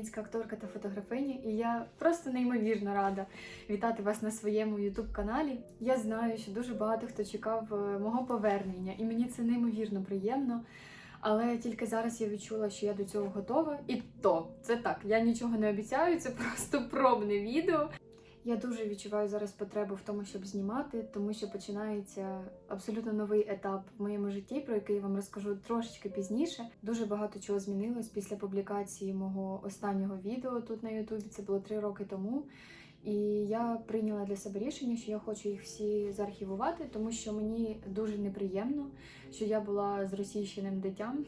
українська акторка та фотографиня, і я просто неймовірно рада вітати вас на своєму ютуб-каналі. Я знаю, що дуже багато хто чекав е, мого повернення, і мені це неймовірно приємно. Але тільки зараз я відчула, що я до цього готова. І то це так, я нічого не обіцяю, це просто пробне відео. Я дуже відчуваю зараз потребу в тому, щоб знімати, тому що починається абсолютно новий етап в моєму житті, про який я вам розкажу трошечки пізніше. Дуже багато чого змінилось після публікації мого останнього відео тут на Ютубі. Це було три роки тому. І я прийняла для себе рішення, що я хочу їх всі заархівувати, тому що мені дуже неприємно, що я була з російщеним дитям.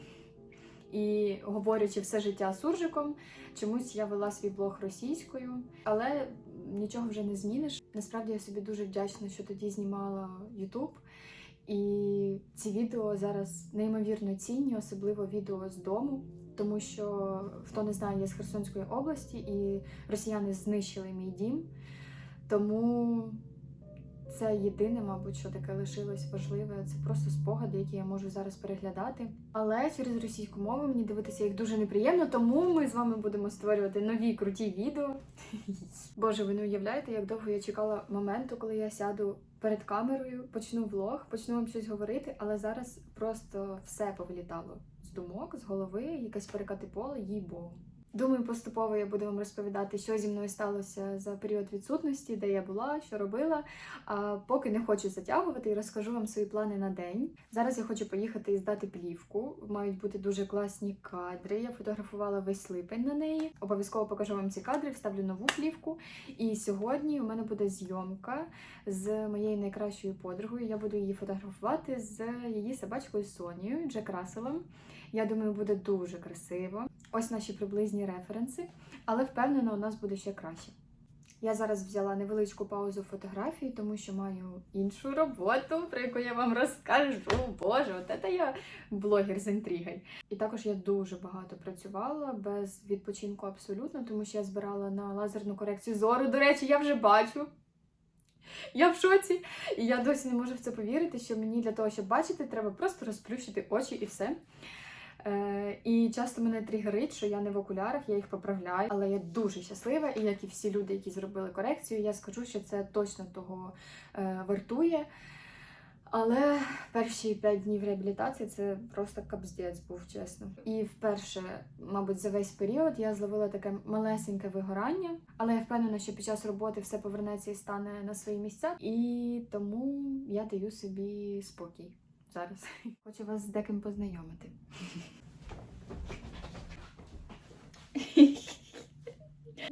І говорячи все життя суржиком, чомусь я вела свій блог російською, але нічого вже не зміниш. Насправді я собі дуже вдячна, що тоді знімала YouTube. І ці відео зараз неймовірно цінні, особливо відео з дому, тому що хто не знає, я з Херсонської області, і росіяни знищили мій дім. Тому це єдине, мабуть, що таке лишилось важливе. Це просто спогади, які я можу зараз переглядати. Але через російську мову мені дивитися їх дуже неприємно, тому ми з вами будемо створювати нові круті відео. Боже, ви не уявляєте, як довго я чекала моменту, коли я сяду перед камерою, почну влог, почну вам щось говорити, але зараз просто все повилітало з думок, з голови, якесь перекати поле, їй богу. Думаю, поступово я буду вам розповідати, що зі мною сталося за період відсутності, де я була, що робила. А поки не хочу затягувати розкажу вам свої плани на день. Зараз я хочу поїхати і здати плівку. Мають бути дуже класні кадри. Я фотографувала весь липень на неї. Обов'язково покажу вам ці кадри, вставлю нову плівку. І сьогодні у мене буде зйомка з моєю найкращою подругою. Я буду її фотографувати з її собачкою Сонією Джек Расселом. Я думаю, буде дуже красиво. Ось наші приблизні референси, але впевнена, у нас буде ще краще. Я зараз взяла невеличку паузу фотографії, тому що маю іншу роботу, про яку я вам розкажу. Боже, от це я блогер з інтригою. І також я дуже багато працювала без відпочинку абсолютно, тому що я збирала на лазерну корекцію зору. До речі, я вже бачу. Я в шоці, і я досі не можу в це повірити, що мені для того, щоб бачити, треба просто розплющити очі і все. Е, і часто мене тригерить, що я не в окулярах, я їх поправляю, але я дуже щаслива, і як і всі люди, які зробили корекцію, я скажу, що це точно того е, вартує. Але перші п'ять днів реабілітації це просто капздець був, чесно. І вперше, мабуть, за весь період я зловила таке малесеньке вигорання, але я впевнена, що під час роботи все повернеться і стане на свої місця. І тому я даю собі спокій зараз. Хочу вас з деким познайомити.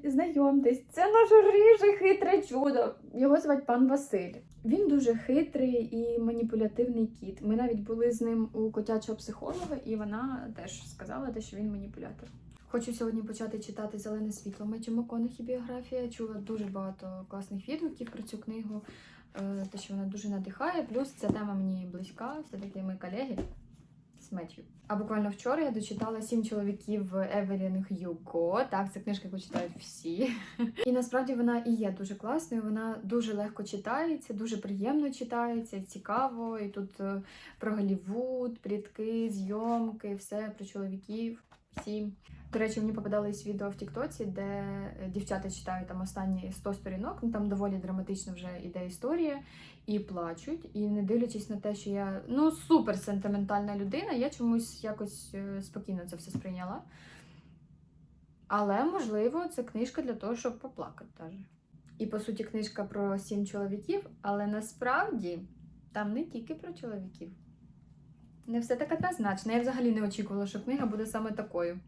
Знайомтесь, це наше ріже хитре чудо. Його звать пан Василь. Він дуже хитрий і маніпулятивний кіт. Ми навіть були з ним у котячого психолога, і вона теж сказала, що він маніпулятор. Хочу сьогодні почати читати Зелене світло Меттю МакКонахі біографія. Чула дуже багато класних відгуків про цю книгу, те, що вона дуже надихає. Плюс ця тема мені близька, все-таки ми колеги з Меттю. А буквально вчора я дочитала сім чоловіків Евелін Х'юго. Так, це книжка, яку читають всі. І насправді вона і є дуже класною. Вона дуже легко читається, дуже приємно читається, цікаво. І тут е, про Голлівуд, плітки, зйомки, все про чоловіків. Всі. До речі, мені попадались відео в Тіктоці, де е, дівчата читають там останні 100 сторінок, ну там доволі драматично вже іде історія, і плачуть. І не дивлячись на те, що я ну супер сентиментальна людина, я чомусь якось е, спокійно це все сприйняла. Але, можливо, це книжка для того, щоб поплакати теж. І по суті, книжка про сім чоловіків, але насправді там не тільки про чоловіків. Не все так однозначно. Я взагалі не очікувала, що книга буде саме такою.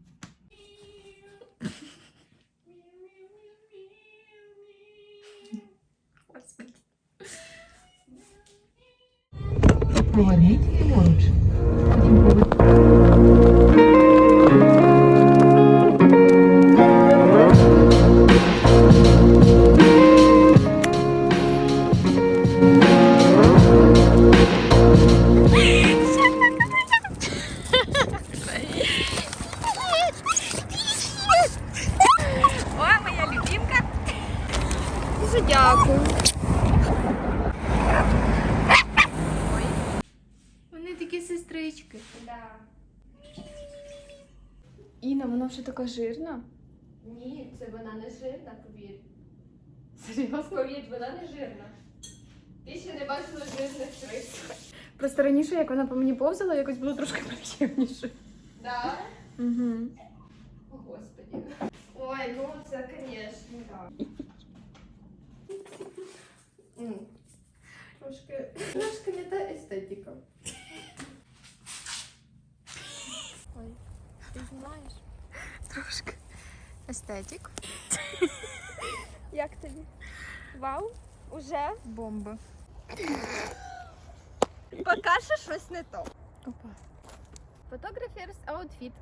Господи. Жирна, повір. Серйозно? Повір, вона не жирна. Ти ще не бачила жирних рис. Просто раніше, як вона по мені повзала, якось було трошки приємніше. Да? Угу. О, Господи. Ой, ну це, звісно, так. М. Трошки, трошки не та естетика. Ой, ти знаєш. Трошки. Естетик. Як тобі? Вау? Уже? Бомба. Поки що щось не то. Опа. Фотограферс аутфіт.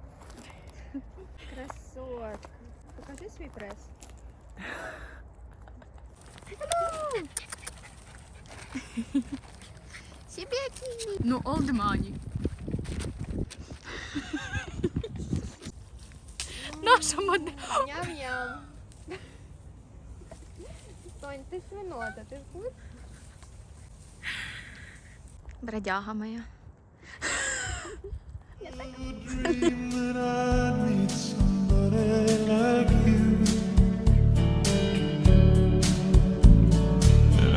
Красотка. Покажи свій прес. Себе Ну, all the money. Наша модель. Ням-ням. Сонь, ти свинота, ти ж будь? Бродяга моя.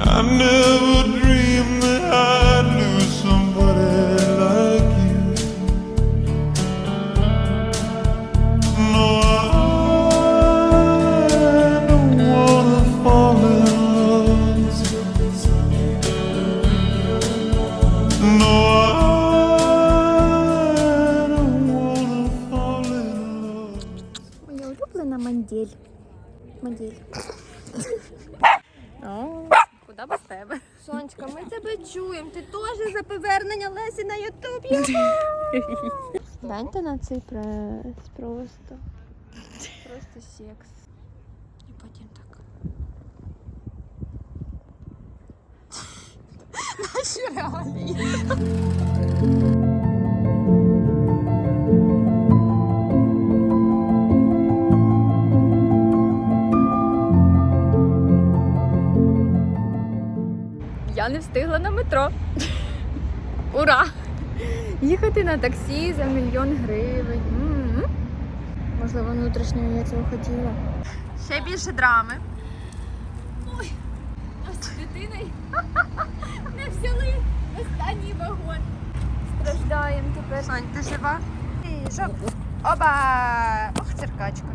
I never Мандель. Куди без тебе? Сонечка, ми тебе чуємо. Ти теж за повернення Лесі на Ютубі. Гляньте на цей прес. Просто. Просто секс. І потім так. Наші реалії. Я не встигла на метро. Ура! Їхати на таксі за мільйон гривень. М. Можливо, внутрішньою я цього хотіла. Ще більше драми. Ой, а з дитиною не взяли останній вагон. Страждаємо тепер. Сонь, ти жива? Жоп. Оба! Ох, циркачка.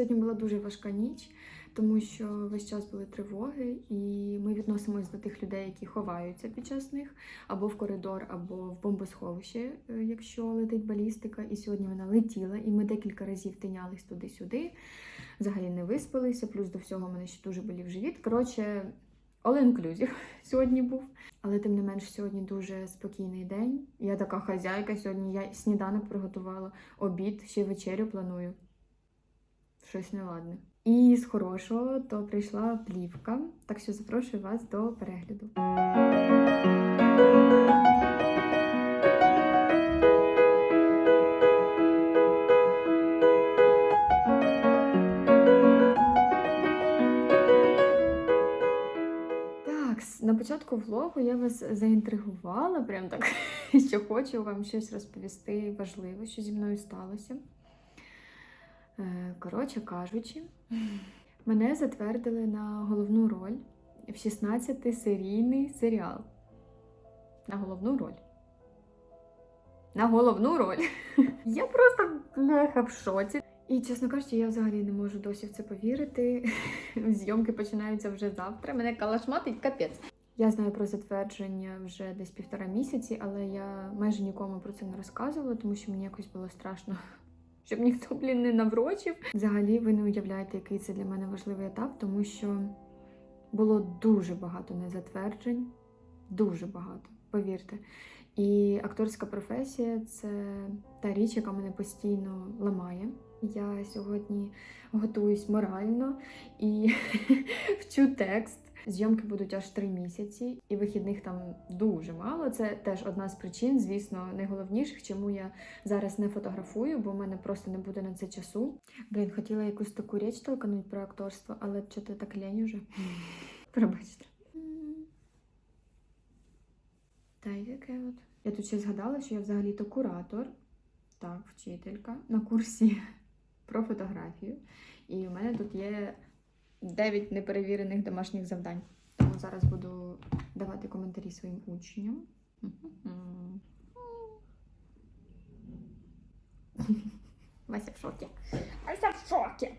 Сьогодні була дуже важка ніч, тому що весь час були тривоги, і ми відносимось до тих людей, які ховаються під час них або в коридор, або в бомбосховище, е, якщо летить балістика. І сьогодні вона летіла, і ми декілька разів тинялись туди-сюди. Взагалі не виспалися. Плюс до всього мене ще дуже болів живіт. Коротше, all inclusive сьогодні був. Але тим не менш, сьогодні дуже спокійний день. Я така хазяйка. Сьогодні я сніданок приготувала, обід, ще вечерю планую. Щось неладне. І з хорошого то прийшла плівка, так що запрошую вас до перегляду. На початку влогу я вас заінтригувала, прям так, що хочу вам щось розповісти важливе, що зі мною сталося. Е, Коротше кажучи, мене затвердили на головну роль в 16-серійний серіал. На головну роль. На головну роль. Я просто бляха в шоці. І, чесно кажучи, я взагалі не можу досі в це повірити. Зйомки починаються вже завтра. Мене калашматить капець. Я знаю про затвердження вже десь півтора місяці, але я майже нікому про це не розказувала, тому що мені якось було страшно, щоб ніхто, блін, не наврочив. Взагалі, ви не уявляєте, який це для мене важливий етап, тому що було дуже багато незатверджень. Дуже багато, повірте. І акторська професія це та річ, яка мене постійно ламає. Я сьогодні готуюсь морально і вчу текст. Зйомки будуть аж три місяці, і вихідних там дуже мало. Це теж одна з причин, звісно, найголовніших, чому я зараз не фотографую, бо в мене просто не буде на це часу. Блін, хотіла якусь таку річ толкануть про акторство, але що ти так лень уже. Пробачте. Та таке от. Я тут ще згадала, що я взагалі-то куратор, так, вчителька на курсі про фотографію. І у мене тут є 9 неперевірених домашніх завдань. Тому зараз буду давати коментарі своїм учням. Вася в шокі. Вася в шокі.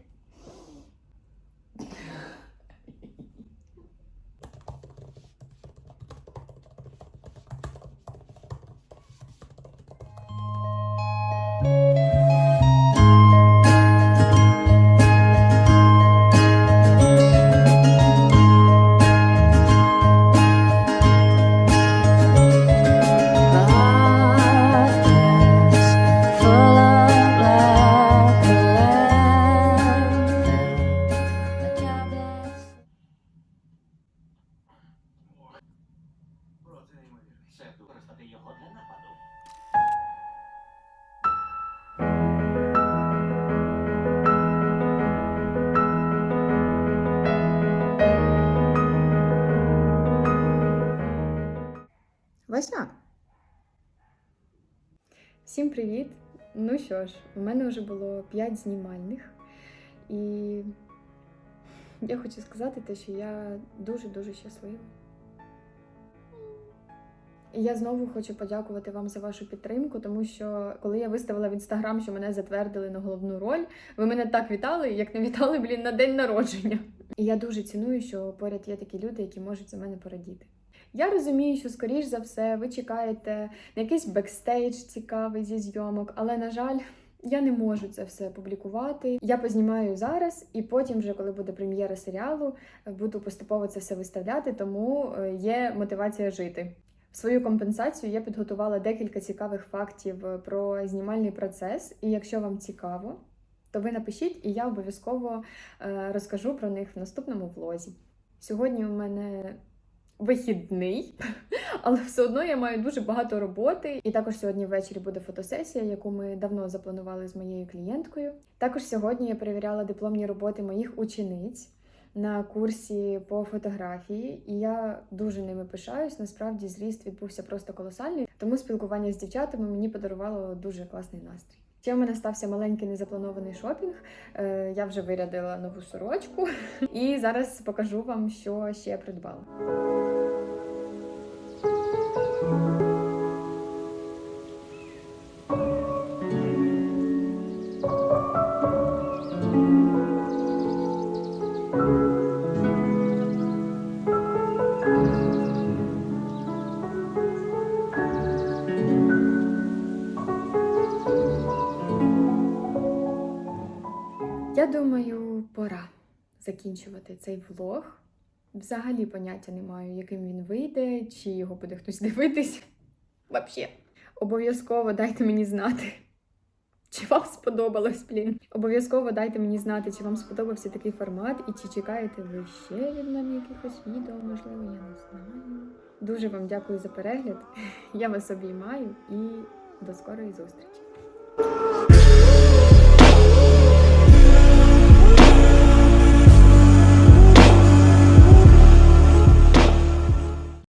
full Вася. Всім привіт! Ну що ж, у мене вже було 5 знімальних, і я хочу сказати те, що я дуже-дуже щаслива. І я знову хочу подякувати вам за вашу підтримку, тому що коли я виставила в інстаграм, що мене затвердили на головну роль, ви мене так вітали, як не вітали, блін, на день народження. І я дуже ціную, що поряд є такі люди, які можуть за мене порадіти. Я розумію, що скоріш за все ви чекаєте на якийсь бекстейдж цікавий зі зйомок, але на жаль. Я не можу це все публікувати. Я познімаю зараз, і потім, вже коли буде прем'єра серіалу, буду поступово це все виставляти, тому е, є мотивація жити. В свою компенсацію я підготувала декілька цікавих фактів е, про знімальний процес. І якщо вам цікаво, то ви напишіть, і я обов'язково е, розкажу про них в наступному влозі. Сьогодні у мене вихідний, але все одно я маю дуже багато роботи. І також сьогодні ввечері буде фотосесія, яку ми давно запланували з моєю клієнткою. Також сьогодні я перевіряла дипломні роботи моїх учениць на курсі по фотографії, і я дуже ними пишаюсь. Насправді зріст відбувся просто колосальний. Тому спілкування з дівчатами мені подарувало дуже класний настрій. Ще у мене стався маленький незапланований шопінг. Е, Я вже вирядила нову сорочку, і зараз покажу вам, що ще придбала. Закінчувати цей влог. Взагалі поняття не маю, яким він вийде, чи його буде хтось дивитись. Вообще. Обов'язково дайте мені знати, чи вам сподобалось, блін. Обов'язково дайте мені знати, чи вам сподобався такий формат, і чи чекаєте ви ще від мене якихось відео, можливо, я не знаю. Дуже вам дякую за перегляд. Я вас обіймаю і до скорої зустрічі.